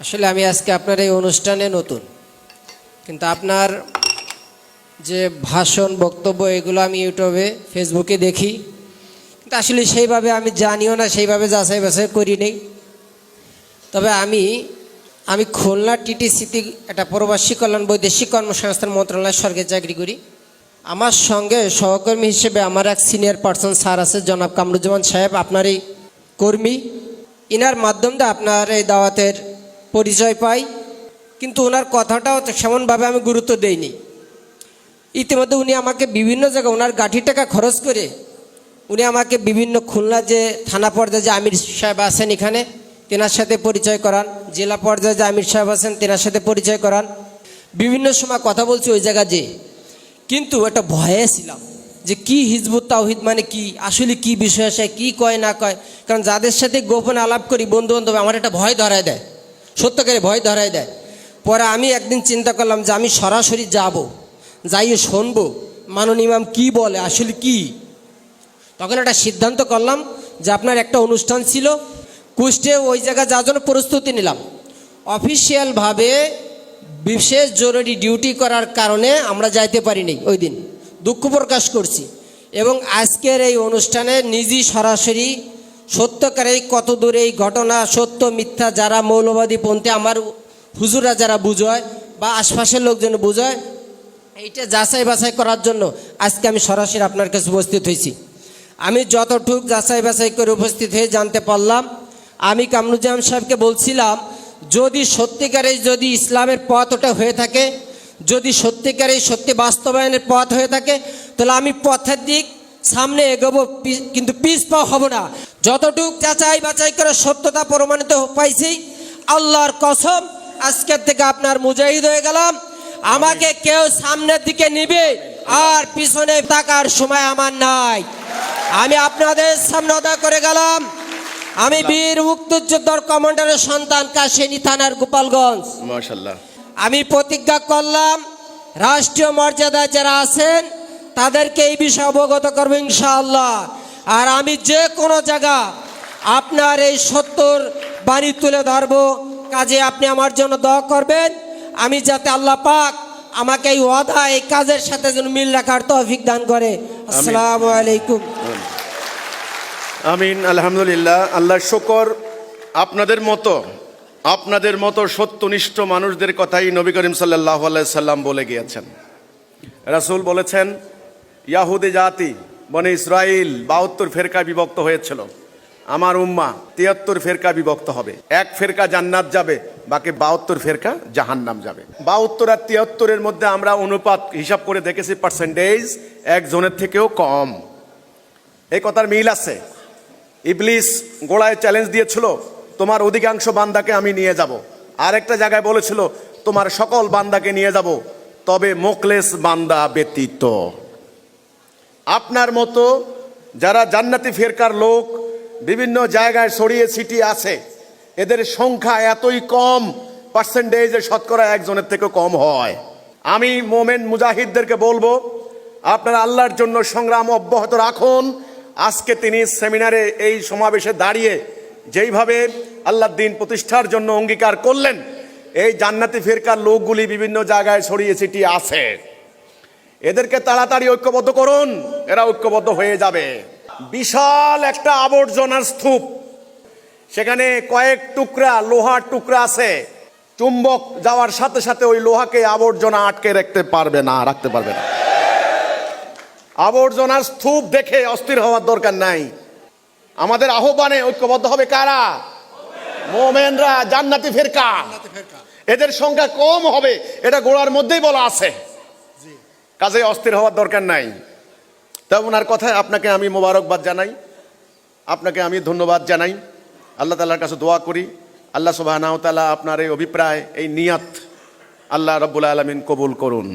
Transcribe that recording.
আসলে আমি আজকে আপনার এই অনুষ্ঠানে নতুন। কিন্তু আপনার যে ভাষণ, বক্তব্য, এগুলো আমি ইউটিউবে, ফেসবুকে দেখি। কিন্তু আসলে সেইভাবে আমি জানিও না, সেইভাবে যাচাই বাছাই করি নেই। তবে আমি আমি খুলনা টিটিসিতে একটা প্রবাসী কল্যাণ বৈদেশিক কর্মসংস্থান মন্ত্রণালয় সরকারি চাকরি করি। আমার সঙ্গে সহকর্মী হিসেবে আমার এক সিনিয়র পার্সন স্যার আছে, জনাব কামরুজ্জামান সাহেব। আপনার এই কর্মী। ইনার মাধ্যম দিয়ে আপনার এই দাওয়াতের পরিচয় পাই, কিন্তু ওনার কথাটাও সেমনভাবে আমি গুরুত্ব দেইনি। ইতিমধ্যে উনি আমাকে বিভিন্ন জায়গায় ওনার গাঠি টাকা খরচ করে, উনি আমাকে বিভিন্ন খুলনা যে থানা পর্যায়ে যে আমির সাহেব আছেন এখানে, তেনার সাথে পরিচয় করান। জেলা পর্যায়ে যে আমির সাহেব আছেন, তেনার সাথে পরিচয় করান। বিভিন্ন সময় কথা বলছি ওই জায়গা যে, কিন্তু একটা ভয়ে ছিলাম যে কি হিজবুত তাওহিদ মানে কি, আসলে কি বিষয় আসে কি কয় না কয়। কারণ যাদের সাথে গোপনে আলাপ করি বন্ধু বান্ধব আমার একটা ভয় ধরায় দেয়। সত্যকারে ভয় ধরায় দেয়। পরে আমি একদিন চিন্তা করলাম যে আমি সরাসরি যাব। যাইয়ে শুনব মানন ইমাম কি বলে, আসলে কি? তখন একটা সিদ্ধান্ত করলাম যে আপনার একটা অনুষ্ঠান ছিল কুষ্টে ওই জায়গায় যাওয়ার জন্য প্রস্তুতি নিলাম। অফিসিয়ালভাবে বিশেষ জরুরি ডিউটি করার কারণে আমরা যাইতে পারিনি ওই দিন। দুঃখ প্রকাশ করছি। এবং আজকের এই অনুষ্ঠানে নিজেই সরাসরি সত্যকার এই কত দূর এই ঘটনা, সত্য, মিথ্যা যারা মৌলবাদী পন্থী, আমার হুজুরা যারা বুঝয় বা আশপাশের লোকজন বুঝয়, এইটা যাচাই বাছাই করার জন্য আজকে আমি সরাসরি আপনার কাছে উপস্থিত হয়েছি। আমি যতটুক যাচাই বাছাই করে উপস্থিত হয়ে জানতে পারলাম, আমি কামরুজ্জামান সাহেবকে বলছিলাম, যদি সত্যিকারের যদি ইসলামের পথ ওটা হয়ে থাকে, যদি সত্যিকারের সত্যি বাস্তবায়নের পথ হয়ে থাকে, তাহলে আমি পথের দিক সামনে এগোবো কিন্তু পিস পা হব না। যতটুক যাচাই বাছাই করে সত্যতা প্রমাণিত পাইছি আল্লাহর কসম আজকের থেকে আপনার মুজাহিদ হয়ে গেলাম। আমাকে কেউ সামনের দিকে নিবে আর পিছনে তাকার সময় আমার নাই। আমি আপনাদের সামনে অদা করে গেলাম। আমি বীর মুক্তিযোদ্ধার কমান্ডারের সন্তান কাশেনী থানার গোপালগঞ্জ। মাশাল্লাহ আমি প্রতিজ্ঞা করলাম রাষ্ট্রীয় মর্যাদায় যারা আছেন তাদেরকে এই বিষয়ে অবগত করব ইনশাআল্লাহ। আর আমি যে কোনো জায়গা আপনার এই সত্যর বাণী তুলে ধরবো। কাজে আপনি আমার জন্য দোয়া করবেন। আমি যাতে আল্লাহ পাক আমাকে এই ওয়াদা এই কাজের সাথে যেন মিল রাখার তৌফিক দান করে। আসসালামু আলাইকুম। আমিন আলহামদুলিল্লাহ। আল্লাহ শকর। আপনাদের মতো আপনাদের মতো সত্যনিষ্ঠ মানুষদের কথাই নবী করিম সাল্লাহ সাল্লাম বলে গিয়েছেন। রাসূল বলেছেন ইয়াহুদি জাতি বনে ইসরাইল বাহাত্তর ফেরকা বিভক্ত হয়েছিল। আমার উম্মা তিয়াত্তর ফেরকা বিভক্ত হবে। এক ফেরকা জান্নাত যাবে, বাকি বাহাত্তর ফেরকা জাহান্নাম যাবে। বাহাত্তর আর তিয়াত্তরের মধ্যে আমরা অনুপাত হিসাব করে দেখেছি পার্সেন্টেজ একজনের থেকেও কম। এই কথার মিল আছে। ইবলিস গোড়ায় চ্যালেঞ্জ দিয়েছিল, তোমার অধিকাংশ বান্দাকে আমি নিয়ে যাব। আরেকটা জায়গায় বলেছিল, তোমার সকল বান্দাকে নিয়ে যাব, তবে মোকলেস বান্দা ব্যতীত। আপনার মতো যারা জান্নাতি ফেরকার লোক বিভিন্ন জায়গায় ছড়িয়ে ছিটিয়ে আছে, এদের সংখ্যা এতই কম পার্সেন্টেজে শতকরা একজনের থেকে কম হয়। আমি মোমেন মুজাহিদদেরকে বলব, আপনারা আল্লাহর জন্য সংগ্রাম অব্যাহত রাখুন। আজকে তিনি সেমিনারে এই সমাবেশে দাঁড়িয়ে যেইভাবে আল্লাহর দিন প্রতিষ্ঠার জন্য অঙ্গীকার করলেন, এই জান্নাতি ফেরকার লোকগুলি বিভিন্ন জায়গায় ছড়িয়ে ছিটিয়ে আছে। এদেরকে তাড়াতাড়ি ঐক্যবদ্ধ করুন। এরা ঐক্যবদ্ধ হয়ে যাবে। বিশাল একটা আবর্জনার স্তূপ। সেখানে কয়েক টুকরা লোহার টুকরা আছে। চুম্বক যাওয়ার সাথে সাথে ওই লোহাকে আবর্জনা আটকে রাখতে পারবে না রাখতে পারবে না। আবর্জনার স্তূপ দেখে অস্থির হওয়ার দরকার নাই। আমাদের আহ্বানে ঐক্যবদ্ধ হবে কারা? মোমেনরা জান্নাতি ফেরকা। এদের সংখ্যা কম হবে এটা গোড়ার মধ্যেই বলা আছে। কাজে অস্থির হওয়ার দরকার নাই। তা ওনার কথায় আপনাকে আমি মোবারকবাদ জানাই। আপনাকে আমি ধন্যবাদ জানাই। আল্লাহ তালার কাছে দোয়া করি। আল্লাহ সুবাহ আপনার এই অভিপ্রায়, এই নিয়াত আল্লাহ রব্বুল আলমিন কবুল করুন।